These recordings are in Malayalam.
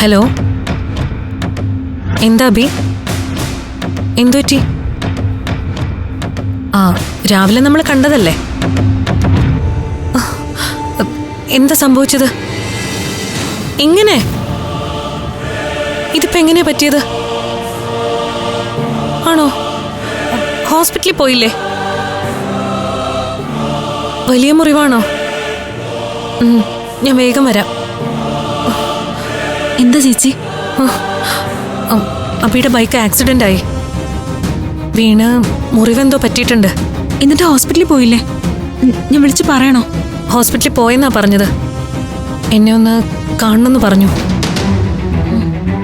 ഹലോ? എന്താ ബി എന്തുപറ്റി ആ രാവിലെ നമ്മൾ കണ്ടതല്ലേ? എന്താ സംഭവിച്ചത്? എങ്ങനെ? ഇതിപ്പോ എങ്ങനെയാ പറ്റിയത്? ആണോ? ഹോസ്പിറ്റലിൽ പോയില്ലേ? വലിയ മുറിവാണോ? ഞാൻ വേഗം വരാം. എന്താ ചേച്ചി? അബിയുടെ ബൈക്ക് ആക്സിഡന്റ് ആയി. വീണ് മുറിവെന്തോ പറ്റിയിട്ടുണ്ട്. എന്നിട്ട് ഹോസ്പിറ്റലിൽ പോയില്ലേ? ഞാൻ വിളിച്ച് പറയണോ? ഹോസ്പിറ്റലിൽ പോയെന്നാ പറഞ്ഞത്. എന്നെ ഒന്ന് കാണണമെന്ന് പറഞ്ഞു.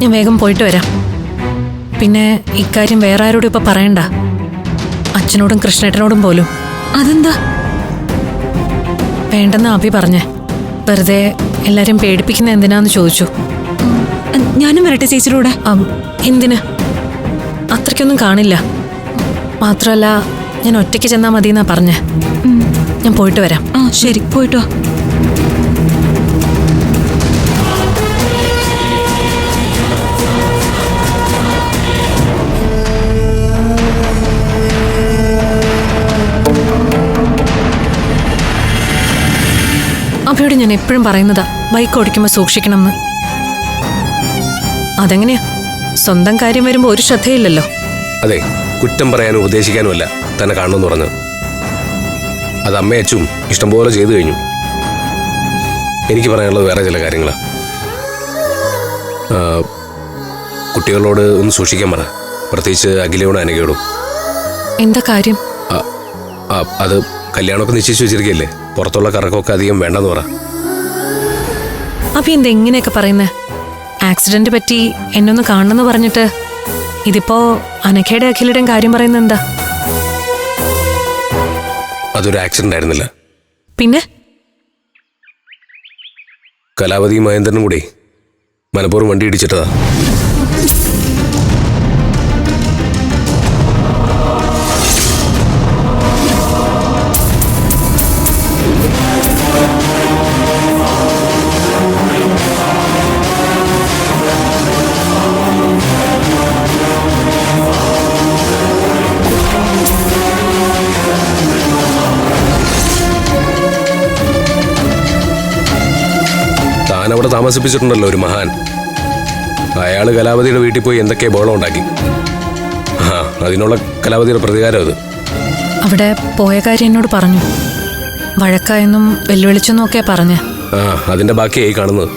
ഞാൻ വേഗം പോയിട്ട് വരാം. പിന്നെ ഇക്കാര്യം വേറെ ആരോടും ഇപ്പൊ പറയണ്ട. അച്ഛനോടും കൃഷ്ണേട്ടനോടും പോലും. അതെന്താ? വേണ്ടെന്ന് അഭി പറഞ്ഞേ. വെറുതെ എല്ലാരും പേടിപ്പിക്കുന്ന എന്തിനാന്ന് ചോദിച്ചു. ഞാനും വരട്ടെ ചേച്ചിയുടെ കൂടെ. എന്തിന്? അത്രയ്ക്കൊന്നും കാണില്ല. മാത്രമല്ല ഞാൻ ഒറ്റയ്ക്ക് ചെന്നാൽ മതി എന്നാ പറഞ്ഞേ ഞാൻ പോയിട്ട് വരാം. ആ ശരി പോയിട്ട് അഭയോട് ഞാൻ എപ്പോഴും പറയുന്നതാ ബൈക്ക് ഓടിക്കുമ്പോൾ സൂക്ഷിക്കണം എന്ന് അതെങ്ങനെയാ? സ്വന്തം കാര്യം വരുമ്പോൾ ഒരു ശ്രദ്ധയില്ലല്ലോ. അതെ കുറ്റം പറയാനും ഉപദേശിക്കാനുമല്ല തന്നെ കാണണമെന്ന് പറഞ്ഞു അത് അമ്മയച്ചും അച്ഛനും ഇഷ്ടംപോലെ ചെയ്തു കഴിഞ്ഞു. എനിക്ക് പറയാനുള്ളത് വേറെ ചില കാര്യങ്ങളാണ് കുട്ടികളോട് ഒന്ന് സൂക്ഷിക്കാൻ പറ. പ്രത്യേകിച്ച് അഖിലയോടും അനകയോടും എന്താ കാര്യം? അത് കല്യാണമൊക്കെ നിശ്ചയിച്ച് വെച്ചിരിക്കുകയല്ലേ? പുറത്തുള്ള കറക്കമൊക്കെ അധികം വേണ്ടെന്ന് പറ. അപ്പൊ എന്താ എങ്ങനെയൊക്കെ പറയുന്നേ? ആക്സിഡന്റ് പറ്റി എന്നൊന്ന് കാണണമെന്ന് പറഞ്ഞിട്ട് ഇതിപ്പോ അനഖയുടെ അഖിലയുടെയും കാര്യം പറയുന്നത് എന്താ? അതൊരു ആക്സിഡന്റ് ആയിരുന്നില്ല. പിന്നെ? കലാവതി മഹേന്ദ്രനും കൂടി മലപ്പുറം വണ്ടി ഇടിച്ചിട്ടതാ. താൻ അവിടെ താമസിപ്പിച്ചിട്ടുണ്ടല്ലോ ഒരു മഹാൻ. അയാൾ കലാപതിയുടെ വീട്ടിൽ പോയി എന്തൊക്കെ ബഹളം ഉണ്ടാക്കി. ആ അതിനുള്ള കലാപതിയുടെ പ്രതികാരം അത്. അവിടെ പോയ കാര്യം എന്നോട് പറഞ്ഞു. വഴക്കായെന്നും വെല്ലുവിളിച്ചെന്നും ഒക്കെ പറഞ്ഞ്. ആ അതിന്റെ ബാക്കിയായി കാണുന്നത്.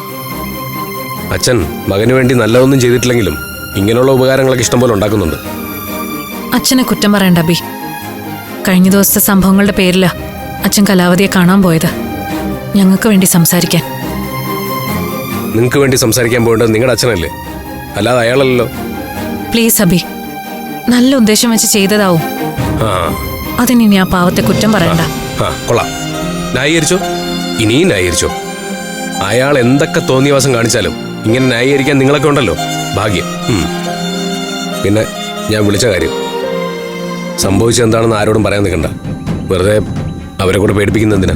അച്ഛൻ മകന് വേണ്ടി നല്ലതൊന്നും ചെയ്തിട്ടില്ലെങ്കിലും ഇങ്ങനെയുള്ള ഉപകാരങ്ങളൊക്കെ ഇഷ്ടംപോലെ ഉണ്ടാക്കുന്നുണ്ട്. അച്ഛനെ കുറ്റം പറയണ്ട അബി. കഴിഞ്ഞ ദിവസത്തെ സംഭവങ്ങളുടെ പേരിലാ അച്ഛൻ കലാവതിയെ കാണാൻ പോയത്. ഞങ്ങൾക്ക് വേണ്ടി സംസാരിക്കാൻ. നിങ്ങൾക്ക് വേണ്ടി സംസാരിക്കാൻ പോകേണ്ടത് നിങ്ങളുടെ അച്ഛനല്ലേ? അല്ലാതെ അയാളല്ലോ പ്ലീസ് അബി നല്ല ഉദ്ദേശം വെച്ച് ചെയ്തതാവും. അതിന് ആ പാവത്തെ കുറ്റം പറയണ്ട. കൊള്ളാം. ന്യായീകരിച്ചോ? ഇനിയും ന്യായീകരിച്ചോ? അയാൾ എന്തൊക്കെ തോന്നിയവാസം കാണിച്ചാലും ഇങ്ങനെ ന്യായീകരിക്കാൻ നിങ്ങളൊക്കെ ഉണ്ടല്ലോ. ഭാഗ്യം. പിന്നെ ഞാൻ വിളിച്ച കാര്യം. സംഭവിച്ചെന്താണെന്ന് ആരോടും പറയാൻ നിൽക്കണ്ട. വെറുതെ അവരെ കൂടെ പേടിപ്പിക്കുന്ന എന്തിനാ?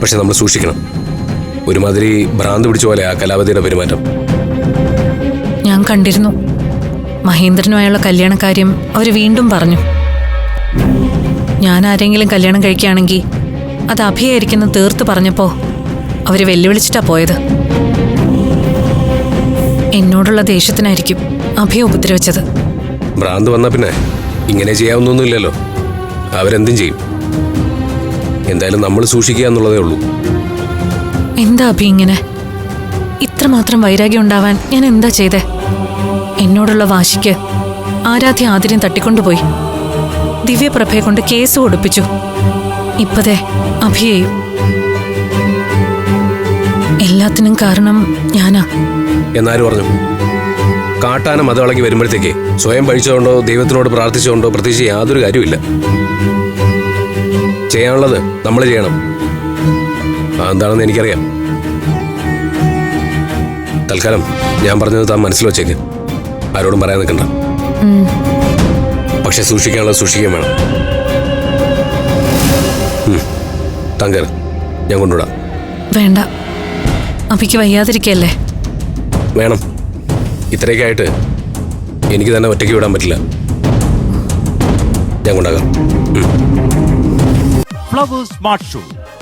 പക്ഷെ നമ്മൾ സൂക്ഷിക്കണം. ഒരുമാതിരി ഭ്രാന്ത് പിടിച്ച പോലെ ആ കലാപതിയുടെ പെരുമാറ്റം. ഞാൻ കണ്ടിരുന്നു. മഹേന്ദ്രനുമായുള്ള കല്യാണക്കാര്യം അവർ വീണ്ടും പറഞ്ഞു. ഞാൻ ആരെങ്കിലും കല്യാണം കഴിക്കുകയാണെങ്കിൽ അത് അഭിയായിരിക്കുന്ന തീർത്ത് പറഞ്ഞപ്പോ അവർ വെല്ലുവിളിച്ചിട്ടാ പോയത്. എന്നോടുള്ള ദേഷ്യത്തിനായിരിക്കും അഭിയെ ഉപദ്രവിച്ചത്. ഭ്രാന്ത് വന്ന പിന്നെ ഇങ്ങനെ ചെയ്യാവുന്നൊന്നുമില്ലല്ലോ. അവരെന്തും ചെയ്യും. എന്തായാലും നമ്മൾ സൂക്ഷിക്കുക എന്നുള്ളതേ ഉള്ളൂ. എന്താ അഭി ഇങ്ങനെ? ഇത്രമാത്രം വൈരാഗ്യം ഉണ്ടാവാൻ ഞാൻ എന്താ ചെയ്തേ? എന്നോടുള്ള വാശിക്ക് ആരാധ്യ ആതിരം തട്ടിക്കൊണ്ടുപോയി. ദിവ്യപ്രഭയെ കൊണ്ട് കേസ് കൊടുപ്പിച്ചു. ഇപ്പതേ അഭിയെയും എല്ലാത്തിനും കാരണം ഞാനാ. എന്നാരും പറഞ്ഞു? കാട്ടാന വളങ്ങി വരുമ്പോഴത്തേക്ക് സ്വയം പഴിച്ചുകൊണ്ടോ ദൈവത്തിനോട് പ്രാർത്ഥിച്ചുകൊണ്ടോ പ്രത്യേകിച്ച് യാതൊരു കാര്യമില്ല ചെയ്യാനുള്ളത് നമ്മൾ ചെയ്യണം. അതെന്താണെന്ന് എനിക്കറിയാം. തൽക്കാലം ഞാൻ പറഞ്ഞത് താൻ മനസ്സിൽ വെച്ചേക്ക്. ആരോടും പറയാൻ നിൽക്കണ്ട. പക്ഷെ സൂക്ഷിക്കാനുള്ളത് സൂക്ഷിക്കുകയും വേണം. താൻ കയറ് ഞാൻ കൊണ്ടുവിടാം. വേണ്ട. അപ്പിക്ക് വയ്യാതിരിക്കല്ലേ? വേണം. ഇത്രയൊക്കെ ആയിട്ട് എനിക്ക് തന്നെ ഒറ്റയ്ക്ക് വിടാൻ പറ്റില്ല. ഞാൻ കൊണ്ടാകാം. Flowers smart show.